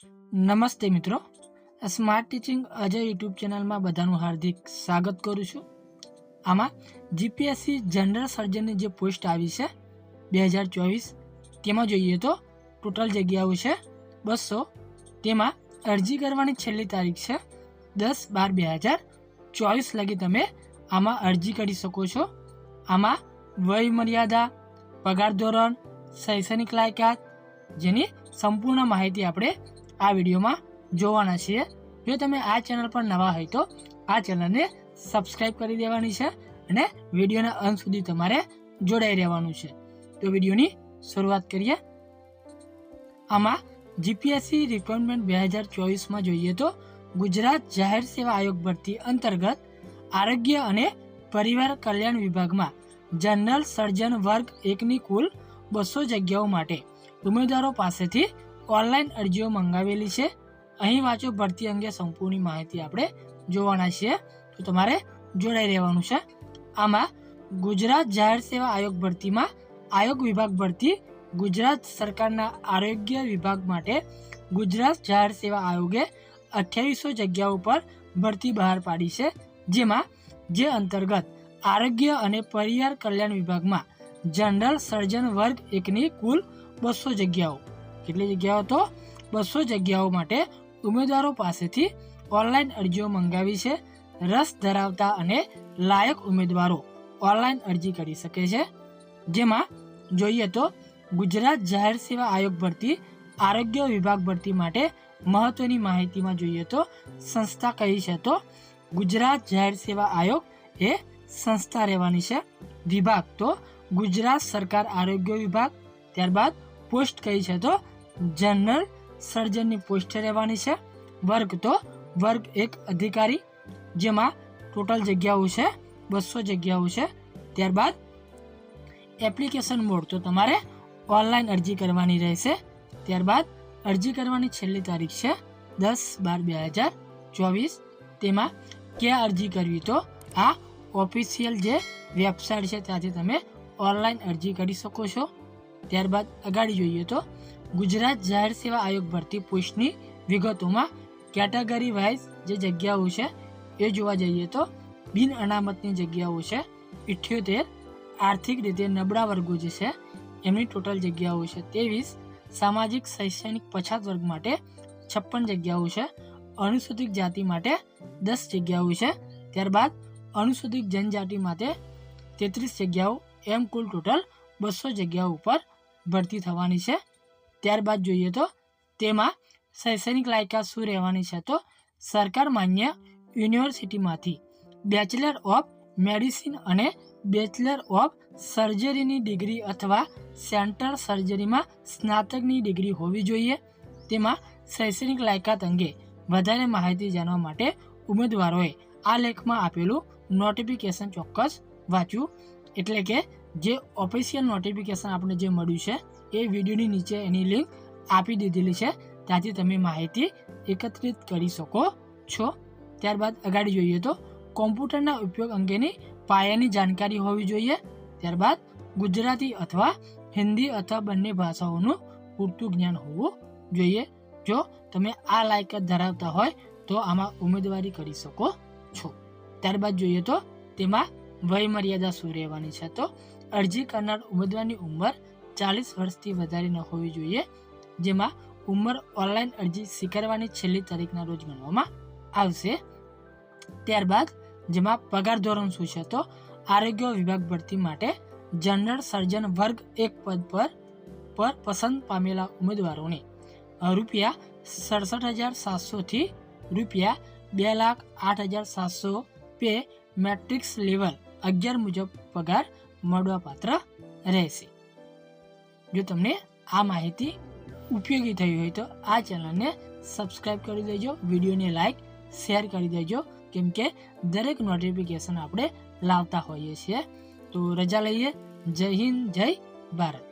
નમસ્તે મિત્રો. Smart teaching Ajay YouTube ચેનલમાં બધાનું હાર્દિક સ્વાગત કરું છું. આમાં જીપીએસસી જનરલ સર્જનની જે પોસ્ટ આવી છે, બે હજાર ચોવીસ, તેમાં જોઈએ તો ટોટલ જગ્યાઓ છે બસો, તેમાં અરજી કરવાની છેલ્લી તારીખ છે દસ બાર બે હજાર ચોવીસ લગી તમે આમાં અરજી કરી શકો છો. આમાં વય મર્યાદા, પગાર ધોરણ, શૈક્ષણિક લાયકાત જેની સંપૂર્ણ માહિતી આપણે આ વિડીયોમાં જોવાના છીએ. જો તમે આ ચેનલ પર નવા હોય તો આ ચેનલને સબસ્ક્રાઈબ કરી દેવાની છે અને વિડીયોના અંત સુધી તમારે જોડાઈ રહેવાનું છે. તો વિડીયોની શરૂઆત કરીએ. આમાં જીપીએસસી રિક્વાયરમેન્ટ બે હજાર ચોવીસમાં જોઈએ તો ગુજરાત જાહેર સેવા આયોગ ભરતી અંતર્ગત આરોગ્ય અને પરિવાર કલ્યાણ વિભાગમાં જનરલ સર્જન વર્ગ એકની કુલ બસો જગ્યાઓ માટે ઉમેદવારો પાસેથી ઓનલાઈન અરજીઓ મંગાવેલી છે. અહીં વાંચો ભરતી અંગે સંપૂર્ણ માહિતી આપણે જોવાના છીએ. તો તમારે જોડાઈ રહેવાનું છે. આમાં ગુજરાત જાહેર સેવા આયોગ ભરતીમાં આયોગ વિભાગ ભરતી ગુજરાત સરકારના આરોગ્ય વિભાગ માટે ગુજરાત જાહેર સેવા આયોગે અઠ્યાવીસો જગ્યાઓ પર ભરતી બહાર પાડી છે. જેમાં જે અંતર્ગત આરોગ્ય અને પરિવાર કલ્યાણ વિભાગમાં જનરલ સર્જન વર્ગ એકની કુલ બસો જગ્યાઓ કેટલી જગ્યાઓ તો? બસો જગ્યાઓ માટે ઉમેદવારો પાસેથી ઓનલાઈન અરજીઓ મંગાવી છે, રસ ધરાવતા અને લાયક ઉમેદવારો ઓનલાઈન અરજી કરી શકે છે. જેમાં જોઈએ તો ગુજરાત જાહેર સેવા આયોગ ભરતી, આરોગ્ય વિભાગ ભરતી માટે મહત્વની માહિતીમાં જોઈએ તો સંસ્થા કઈ છે તો? ગુજરાત જાહેર સેવા આયોગ એ સંસ્થા રહેવાની છે. વિભાગ તો ગુજરાત સરકાર આરોગ્ય વિભાગ, ત્યારબાદ પોસ્ટ કઈ છે તો? જનરલ સર્જનની પોસ્ટ રહેવાની છે. વર્ગ તો વર્ગ એક અધિકારી, જેમાં ટોટલ જગ્યાઓ છે, બસો જગ્યાઓ છે. ત્યારબાદ એપ્લિકેશન મોડ તો તમારે ઓનલાઈન અરજી કરવાની રહેશે. ત્યારબાદ અરજી કરવાની છેલ્લી તારીખ છે દસ બાર બે હજાર ચોવીસ. તેમાં ક્યાં અરજી કરવી તો આ ઓફિશિયલ જે વેબસાઇટ છે ત્યાંથી તમે ઓનલાઈન અરજી કરી શકો છો. ત્યારબાદ અગાડી જોઈએ તો ગુજરાત જાહેર સેવા આયોગ ભરતી પોસ્ટની વિગતોમાં કેટેગરી વાઇઝ જે જગ્યાઓ છે એ જોવા જઈએ તો બિન અનામતની જગ્યાઓ છે, ઇઠ્યોતેર, આર્થિક રીતે નબળા વર્ગો જે છે, એમની ટોટલ જગ્યાઓ છે ત્રેવીસ, સામાજિક શૈક્ષણિક પછાત વર્ગ માટે છપ્પન જગ્યાઓ છે, અનુસૂચિત જાતિ માટે દસ જગ્યાઓ છે, ત્યારબાદ અનુસૂચિત જનજાતિ માટે તેત્રીસ જગ્યાઓ, એમ કુલ ટોટલ બસો જગ્યાઓ ઉપર ભરતી થવાની છે. ત્યારબાદ જોઈએ તો તેમાં શૈક્ષણિક લાયકાત શું રહેવાની છે તો સરકાર માન્ય યુનિવર્સિટીમાંથી બેચલર ઓફ મેડિસિન અને બેચલર ઓફ સર્જરીની ડિગ્રી અથવા સેન્ટ્રલ સર્જરીમાં સ્નાતકની ડિગ્રી હોવી જોઈએ. તેમાં શૈક્ષણિક લાયકાત અંગે વધારે માહિતી જાણવા માટે ઉમેદવારોએ આ લેખમાં આપેલું નોટિફિકેશન ચોક્કસ વાંચવું. એટલે કે જે ઓફિશિયલ નોટિફિકેશન આપણે જે મળ્યું છે, એ વિડીયોની નીચે એની લિંક આપી દીધેલી છે. ત્યાંથી તમે માહિતી એકત્રિત કરી શકો છો. ત્યારબાદ આગળ જોઈએ તો કોમ્પ્યુટરના ઉપયોગ અંગેની પાયાની જાણકારી હોવી જોઈએ. ત્યારબાદ ગુજરાતી અથવા હિન્દી અથવા બંને ભાષાઓનું પૂરતું જ્ઞાન હોવું જોઈએ. જો તમે આ લાયકાત ધરાવતા હોય તો આમાં ઉમેદવારી કરી શકો છો. ત્યારબાદ જોઈએ તો તેમાં વય મર્યાદા શું રહેવાની છે તો અરજી કરનાર ઉમેદવારની ઉંમર ચાલીસ વર્ષથી વધારે ન હોવી જોઈએ, જેમાં ઉંમર ઓનલાઈન અરજી સ્વીકારવાની છેલ્લી તારીખના રોજ ગણવામાં આવશે. ત્યારબાદ જેમાં પગાર ધોરણ શું છે તો આરોગ્ય વિભાગ ભરતી માટે જનરલ સર્જન વર્ગ એક પદ પર પર પસંદ પામેલા ઉમેદવારોને રૂપિયા સડસઠ હજાર સાતસોથી રૂપિયા બે લાખ આઠ હજાર સાતસો પે મેટ્રિક્સ લેવલ અગિયાર મુજબ પગાર મળવાપાત્ર રહેશે. જો તમને આ માહિતી ઉપયોગી થઈ હોય તો આ ચેનલને સબસ્ક્રાઈબ કરી દેજો, વિડીયોને લાઇક, શેર કરી દેજો, કેમ કે દરેક નોટિફિકેશન આપણે લાવતા હોઈએ છીએ. તો રજા લઈએ. જય હિન્દ, જય ભારત.